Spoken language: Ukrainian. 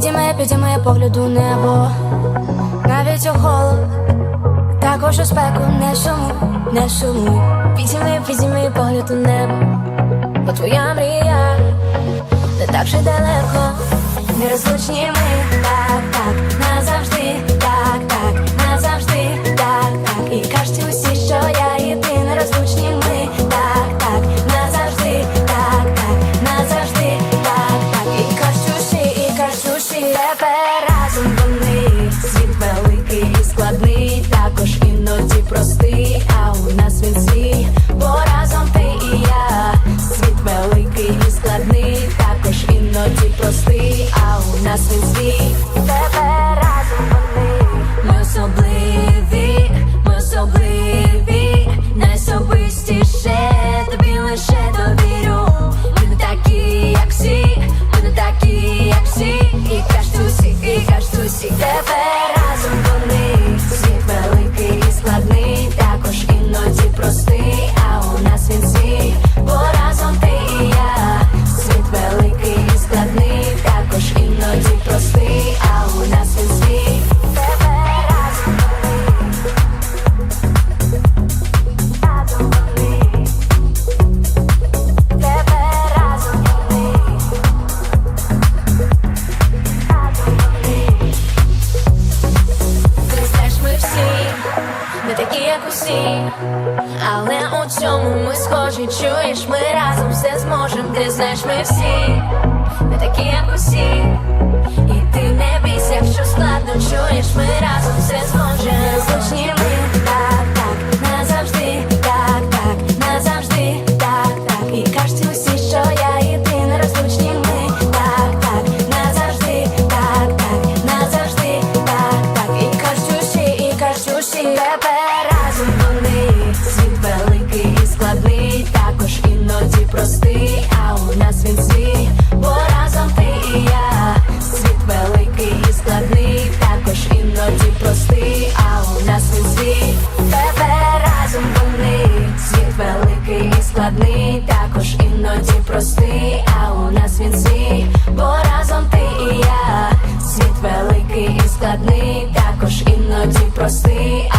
підіймає погляд у небо, навіть у холод, також у спеку. Не шуму, не шуму. Підійми, підійми погляду небо, бо твоя мрія не так же далеко, нерозлучні ми, складний, також іноді простий, а у нас він свій, бо разом ти і я, світ великий і складний, також іноді простий, а у нас він свій, такі, як усі, але у цьому ми схожі, чуєш, ми разом все зможем. Ти знаєш, ми всі ми такі, як усі, і ти тебе разом вони, світ великий і складний, також іноді простий, а у нас він свій, бо разом ти і я, світ великий і складний, також іноді простий, а у нас він тебе разом вони, світ великий і складний, також іноді простий, а у нас він свій, бо разом ти і я, світ великий і складний. Також іноді простий.